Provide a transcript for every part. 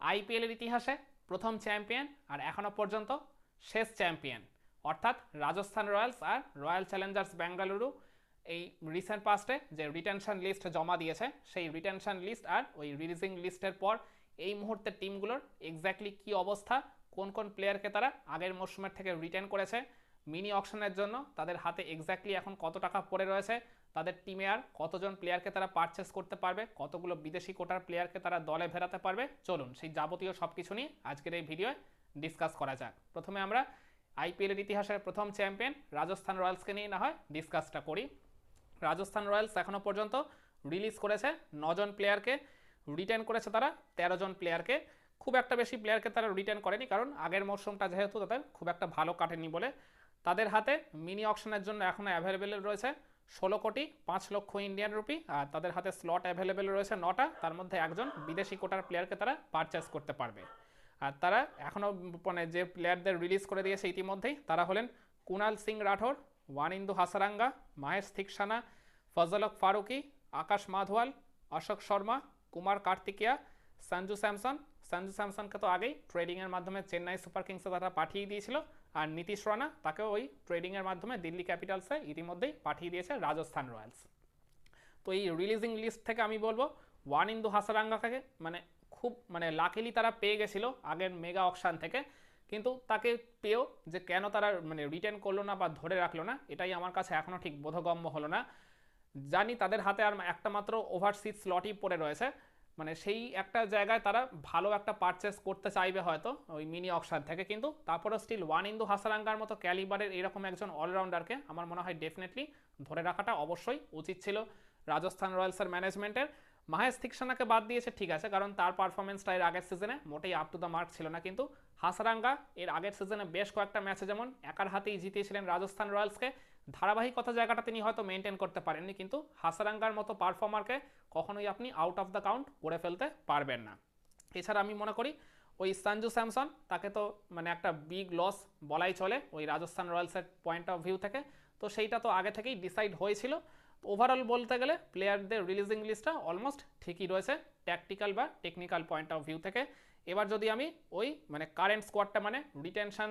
আইপিএলের ইতিহাসে প্রথম চ্যাম্পিয়ন আর এখনও পর্যন্ত শেষ চ্যাম্পিয়ন। অর্থাৎ রাজস্থান রয়্যালস আর রয়্যাল চ্যালেঞ্জার্স বেঙ্গালুরু এই রিসেন্ট পাস্টে যে রিটেনশন লিস্ট জমা দিয়েছে, সেই রিটেনশন লিস্ট আর ওই রিলিজিং লিস্টের পর এই মুহূর্তে টিমগুলোর এক্স্যাক্টলি কী অবস্থা, কোন কোন প্লেয়ারকে তারা আগের মরশুমের থেকে রিটেন করেছে মিনি অকশনের জন্য তাদের হাতে এক্স্যাক্টলি এখন কত টাকা পড়ে রয়েছে তাদের টিমে আর কতজন প্লেয়ারকে তারা পারচেস করতে পারবে, কতগুলো বিদেশি কোটার প্লেয়ারকে তারা দলে ভেরাতে পারবে, চলুন সেই যাবতীয় সব কিছু নিয়ে আজকের এই ভিডিওয়ে ডিসকাস করা যাক। প্রথমে আমরা আইপিএলের ইতিহাসের প্রথম চ্যাম্পিয়ন রাজস্থান রয়্যালসকে নিয়ে না হয় ডিসকাসটা করি। রাজস্থান রয়্যালস এখনও পর্যন্ত রিলিজ করেছে, নজন প্লেয়ারকে রিটেন করেছে তারা, তেরো জন প্লেয়ারকে খুব একটা বেশি প্লেয়ারকে তারা রিটেন করেনি, কারণ আগের মরশুমটা যেহেতু তাদের খুব একটা ভালো কাটেনি বলে। তাদের হাতে মিনি অকশনের জন্য এখনও অ্যাভেলেবেল রয়েছে। ষোলো কোটি পাঁচ লক্ষ ইন্ডিয়ান রুপি, আর তাদের হাতে স্লট অ্যাভেলেবেল রয়েছে নটা, তার মধ্যে একজন বিদেশি কোটার প্লেয়ারকে তারা পারচেস করতে পারবে। আর তারা এখনও মানে যে প্লেয়ারদের রিলিজ করে দিয়েছে ইতিমধ্যেই, তারা হলেন কুনাল সিং রাঠোর, ওয়ানিন্দু হাসারাঙ্গা, মাহেশ থিকসানা, ফজলক ফারুকি, আকাশ মাধওয়াল, অশোক শর্মা, কুমার কার্তিকিয়া, সঞ্জু স্যামসন। সঞ্জু স্যামসনকে তো আগেই ট্রেডিংয়ের মাধ্যমে চেন্নাই সুপার কিংসে তারা পাঠিয়ে দিয়েছিল। আর নীতিশ রানা তাকেও ওই ট্রেডিংয়ের মাধ্যমে দিল্লি ক্যাপিটালসে ইতিমধ্যেই পাঠিয়ে দিয়েছে রাজস্থান রয়্যালস। তো এই রিলিজিং লিস্ট থেকে আমি বলব ওয়ান ইন্দু হাসারাঙ্গাকে মানে খুব মানে লাকিলি তারা পেয়ে গেছিল আগের মেগা অকশান থেকে, কিন্তু তাকে পেয়েও যে কেন তারা মানে রিটার্ন করল না বা ধরে রাখল না, এটাই আমার কাছে এখনও ঠিক বোধগম্য হলো না। জানি তাদের হাতে আর একটা মাত্র ওভারসিজ স্লটই পড়ে রয়েছে মানে সেই একটা জায়গায় তারা ভালো একটা পারচেস করতে চাইবে হয়তো, ওই মিনি অকশান থেকে। কিন্তু তারপরেও স্টিল ওয়ান ইন্দু হাসারাঙ্গার মতো ক্যালিবারের এরকম একজন অলরাউন্ডারকে আমার মনে হয় ডেফিনেটলি ধরে রাখাটা অবশ্যই উচিত ছিল রাজস্থান রয়্যালসের ম্যানেজমেন্টের মাহেশ থিকসানাকে বাদ দিয়েছে, ঠিক আছে, কারণ তার পারফরমেন্সটা এর আগের সিজনে মোটেই আপ টু দ্য মার্ক ছিল না। কিন্তু হাসারাঙ্গা এর আগের সিজনে বেশ কয়েকটা ম্যাচে যেমন একার হাতেই জিতিয়েছিলেন রাজস্থান রয়্যালসকে ধারাবাহিকতা জায়গাটা তিনি হয়তো মেনটেন করতে পারেননি, কিন্তু হাসারাঙ্গার মতো পারফর্মারকে কখনোই আপনি আউট অফ দ্য কাউন্ট করে ফেলতে পারবেন না। এছাড়া আমি মনে করি ওই সঞ্জু স্যামসন, তাকে তো মানে একটা বিগ লস বলাই চলে ওই রাজস্থান রয়্যালসের পয়েন্ট অফ ভিউ থেকে। তো সেইটা তো আগে থেকেই ডিসাইড হয়েছিল। ওভারঅল বলতে গেলে প্লেয়ারদের রিলিজিং লিস্টটা অলমোস্ট ঠিকই রয়েছে ট্যাকটিক্যাল বা টেকনিক্যাল পয়েন্ট অফ ভিউ থেকে। এবার যদি আমি ওই মানে কারেন্ট স্কোয়াডটা মানে রিটেনশন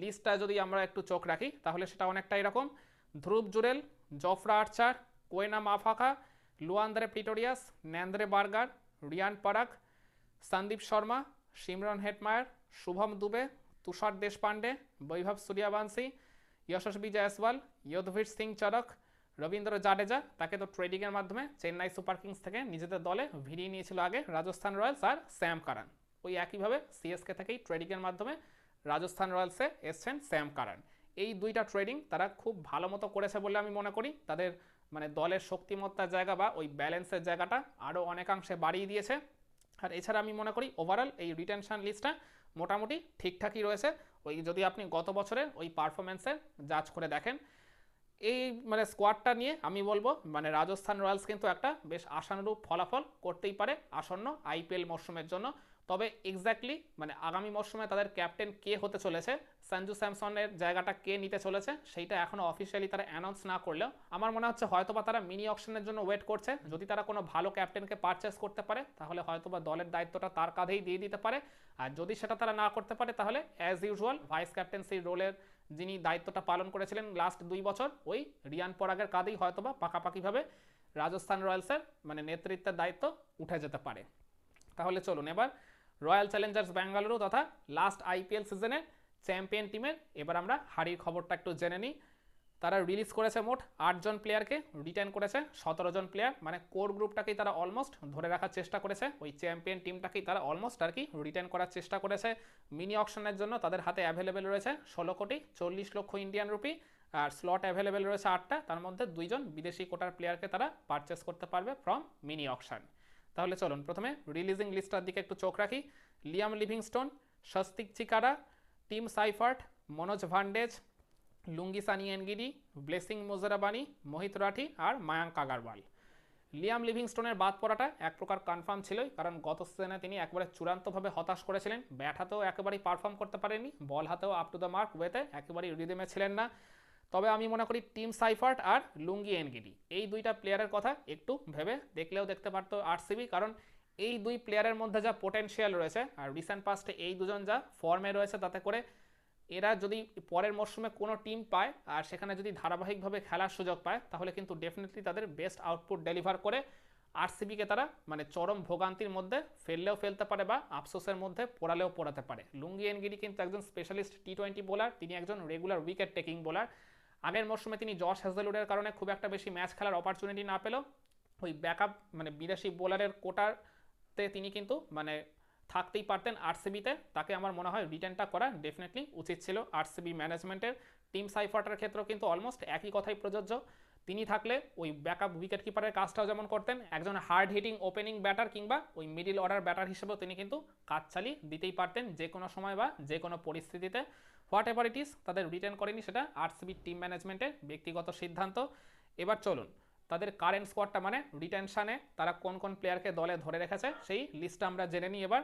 লিস্টটা যদি আমরা একটু চোখ রাখি, তাহলে সেটা অনেকটা এরকম। Dhruv Jurel, Jofra Archer Kwena Maphaka Lhuan-dre Pretorius, Nandre Burger, Riyan Parag, Sandeep Sharma Shimron Hetmyer, Shubham Dubey, Tushar Deshpande Vaibhav Suryavanshi Yashasvi Jaiswal Yudhvir Singh Charak Ravindra Jadeja. তাকে তো ট্রেডিংয়ের মাধ্যমে চেন্নাই সুপার কিংস থেকে নিজেদের দলে ভিড়িয়ে নিয়েছিল আগে Rajasthan Royals আর স্যাম কারান। ওই একইভাবে সিএসকে থেকেই ট্রেডিংয়ের মাধ্যমে রাজস্থান রয়্যালসে এসছেন স্যাম কারান। এই দুইটা ট্রেডিং তারা খুব ভালো মতো করেছে বলে আমি মনে করি। তাদের মানে দলের শক্তিমত্তার জায়গা বা ওই ব্যালেন্সের জায়গাটা আরও অনেকাংশে বাড়িয়ে দিয়েছে। আর এছাড়া আমি মনে করি ওভারঅল এই রিটেনশন লিস্টটা মোটামুটি ঠিকঠাকই রয়েছে। ওই যদি আপনি গত বছরের ওই পারফরমেন্সের জাজ করে দেখেন, এই মানে স্কোয়াডটা নিয়ে আমি বলব মানে রাজস্থান রয়্যালস কিন্তু একটা বেশ আশানুরূপ ফলাফল করতেই পারে আসন্ন আইপিএল মরশুমের জন্য। তবে এক্স্যাক্টলি মানে আগামী মরশুমে তাদের ক্যাপ্টেন কে হতে চলেছে, সঞ্জু স্যামসনের জায়গাটা কে নিতে চলেছে, সেইটা এখনও অফিসিয়ালি তারা অ্যানাউন্স না করলেও আমার মনে হচ্ছে হয়তোবা তারা মিনি অপশনের জন্য ওয়েট করছে। যদি তারা কোনো ভালো ক্যাপ্টেনকে পারচেস করতে পারে, তাহলে হয়তোবা দলের দায়িত্বটা তার কাঁধেই দিয়ে দিতে পারে। আর যদি সেটা তারা না করতে পারে, তাহলে অ্যাজ ইউজুয়াল ভাইস ক্যাপ্টেন্সির রোলের যিনি দায়িত্বটা পালন করেছিলেন লাস্ট দুই বছর, ওই রিয়ান পরাগের কাঁধেই হয়তোবা পাকাপাকিভাবে রাজস্থান রয়্যালসের মানে নেতৃত্বের দায়িত্ব উঠে যেতে পারে। তাহলে চলুন এবার রয়্যাল চ্যালেঞ্জার্স ব্যাঙ্গালুরু তথা লাস্ট আইপিএল সিজনের চ্যাম্পিয়ন টিমের এবার আমরা হারির খবরটা একটু জেনে নিই। তারা রিলিজ করেছে মোট আটজন প্লেয়ারকে রিটার্ন করেছে সতেরো জন প্লেয়ার মানে কোর গ্রুপটাকেই তারা অলমোস্ট ধরে রাখার চেষ্টা করেছে। ওই চ্যাম্পিয়ন টিমটাকেই তারা অলমোস্ট আর কি রিটার্ন করার চেষ্টা করেছে। মিনি অকশনের জন্য তাদের হাতে অ্যাভেলেবেল রয়েছে ষোলো কোটি চল্লিশ লক্ষ ইন্ডিয়ান রুপি আর স্লট অ্যাভেলেবেল রয়েছে আটটা। তার মধ্যে দুইজন বিদেশি কোটার প্লেয়ারকে তারা পারচেস করতে পারবে ফ্রম মিনি অকশন তাহলে চলুন প্রথমে রিলিজিং লিস্টটার দিকে একটু চোখ রাখি। Liam Livingstone, Swastik Chikara, Tim Seifert, Manoj Bhandage, Lungisani এনগিরি Blessing Muzarabani, Mohit Rathee আর মায়াঙ্ক আগারওয়াল। লিয়াম লিভিংস্টোনের বাদ পড়াটা এক প্রকার কনফার্ম ছিলই, কারণ গত সিজনে তিনি একবারে চূড়ান্তভাবে হতাশ করেছিলেন। ব্যাট হাতেও একেবারেই পারফর্ম করতে পারেনি বল হাতেও আপ টু দ্য মার্ক ওয়েতে একেবারেই রিদেমে ছিলেন না। তবে আমি মনে করি টিম সাইফার্ট আর লুঙ্গি এনগিডি। এই দুইটা প্লেয়ারের কথা একটু ভেবে দেখলেও দেখতে পারতো আরসিবি, কারণ এই দুই প্লেয়ারের মধ্যে যা পোটেনশিয়াল রয়েছে আর রিসেন্ট পাস্টে এই দুজন যা ফর্মে রয়েছে তাতে করে এরা যদি পরের মরশুমে কোনো টিম পায় আর সেখানে যদি ধারাবাহিকভাবে খেলার সুযোগ পায়, তাহলে কিন্তু ডেফিনেটলি তাদের বেস্ট আউটপুট ডেলিভার করে আরসিবিকে তারা মানে চরম ভোগান্তির মধ্যে ফেললেও ফেলতে পারে বা আফসোসের মধ্যে পড়ালেও পড়াতে পারে। লুঙ্গি এনগিরি কিন্তু একজন স্পেশালিস্ট টি টোয়েন্টি বোলার তিনি একজন রেগুলার উইকেট টেকিং বোলার আগের মরশুমে তিনি জশ হেজেলউডের কারণে খুব একটা বেশি ম্যাচ খেলার অপরচুনিটি না পেল ওই ব্যাকআপ মানে বিদেশি বোলারের কোটারতে তিনি কিন্তু মানে থাকতেই পারতেন আরসিবিতে। তাকে আমার মনে হয় রিটার্নটা করা ডেফিনেটলি উচিত ছিল। আরসিবি ম্যানেজমেন্টের টিম সাইফার্টার ক্ষেত্রেও কিন্তু অলমোস্ট একই কথাই প্রযোজ্য। তিনি থাকলে ওই ব্যাকআপ উইকেট কিপারের কাজটাও যেমন করতেন, একজন হার্ড হিটিং ওপেনিং ব্যাটার কিংবা ওই মিডিল অর্ডার ব্যাটার হিসেবেও তিনি কিন্তু কাজ চালিয়ে দিতেই পারতেন যে কোনো সময় বা যে কোনো পরিস্থিতিতে। হোয়াট এভার ইট ইস তাদের রিটার্ন করেনি সেটা আরসিবি টিম ম্যানেজমেন্টের ব্যক্তিগত সিদ্ধান্ত। এবার চলুন, তাদের কারেন্ট স্কোয়াডটা মানে রিটেনশানে তারা কোন কোন প্লেয়ারকে দলে ধরে রেখেছে সেই লিস্টটা আমরা জেনে নিই এবার।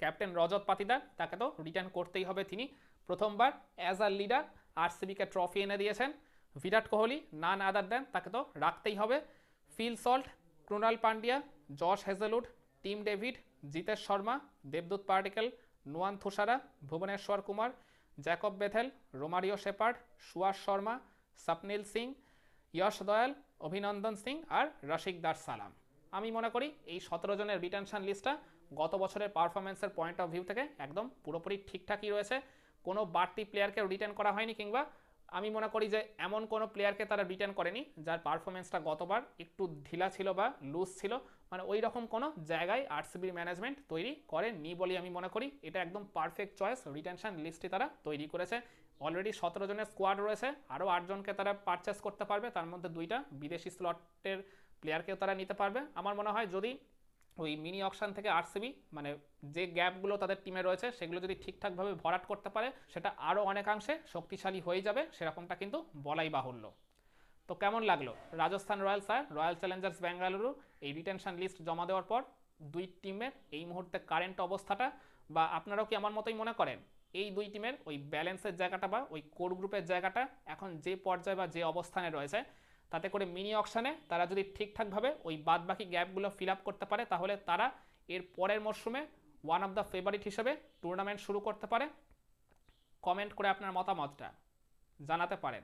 ক্যাপ্টেন রজত পাতিদার, তাকে তো রিটার্ন করতেই হবে তিনি। প্রথমবার অ্যাজ আ লিডার আরসিবিকে ট্রফি এনে দিয়েছেন। বিরাট কোহলি নান আদার দেন তাকে তো রাখতেই হবে। Phil Salt Krunal Pandya, Josh Hazlewood, Tim David, Jitesh Sharma, দেবদূত Padikkal, Nuwan Thushara, Bhuvneshwar Kumar, Jacob Bethell, Romario Shepherd Suyash Sharma, Swapnil Singh, Yash Dayal, Abhinandan Singh আর রশিক দার সালাম। আমি মনে করি এই সতেরো জনের রিটেনশন লিস্টটা গত বছরের পারফরমেন্সের পয়েন্ট অফ ভিউ থেকে একদম পুরোপুরি ঠিকঠাকই রয়েছে। কোনো বাড়তি প্লেয়ারকে রিটার্ন করা হয়নি কিংবা আমি মনে করি যে এমন কোনো প্লেয়ারকে তারা রিটার্ন করেনি, যার পারফরমেন্সটা গতবার একটু ঢিলা ছিল বা লুজ ছিল। মানে ওই রকম কোনো জায়গায় আরসিবির ম্যানেজমেন্ট তৈরি করেনি বলে আমি মনে করি। এটা একদম পারফেক্ট চয়েস রিটেনশন লিস্টটি তারা তৈরি করেছে। অলরেডি সতেরো জনের স্কোয়াড রয়েছে আরও আটজনকে তারা পারচেস করতে পারবে। তার মধ্যে দুইটা বিদেশি স্লটের প্লেয়ারকেও তারা নিতে পারবে। আমার মনে হয় যদি ওই মিনি অকশন থেকে আরসিবি মানে যে গ্যাপগুলো তাদের টিমে রয়েছে, সেগুলো যদি ঠিকঠাকভাবে ভরাট করতে পারে, সেটা আরও অনেকাংশে শক্তিশালী হয়ে যাবে, সেরকমটা কিন্তু বলাই বাহুল্য। তো কেমন লাগল? রাজস্থান রয়্যালস আর রয়্যাল চ্যালেঞ্জার্স বেঙ্গালুরু এই রিটেনশন লিস্ট জমা দেওয়ার পর দুই টিমের এই মুহূর্তে কারেন্ট অবস্থাটা, বা আপনারাও কি আমার মতোই মনে করেন? এই দুই টিমের ওই ব্যালেন্সের জায়গাটা বা ওই কোর গ্রুপের জায়গাটা এখন যে পর্যায়ে বা যে অবস্থানে রয়েছে তাতে করে মিনি অকশানে তারা যদি ঠিকঠাকভাবে ওই বাদবাকি গ্যাপগুলো ফিল আপ করতে পারে, তাহলে তারা এর পরের মরশুমে ওয়ান অফ দ্য ফেভারিট হিসেবে টুর্নামেন্ট শুরু করতে পারে। কমেন্ট করে আপনার মতামতটা জানাতে পারেন।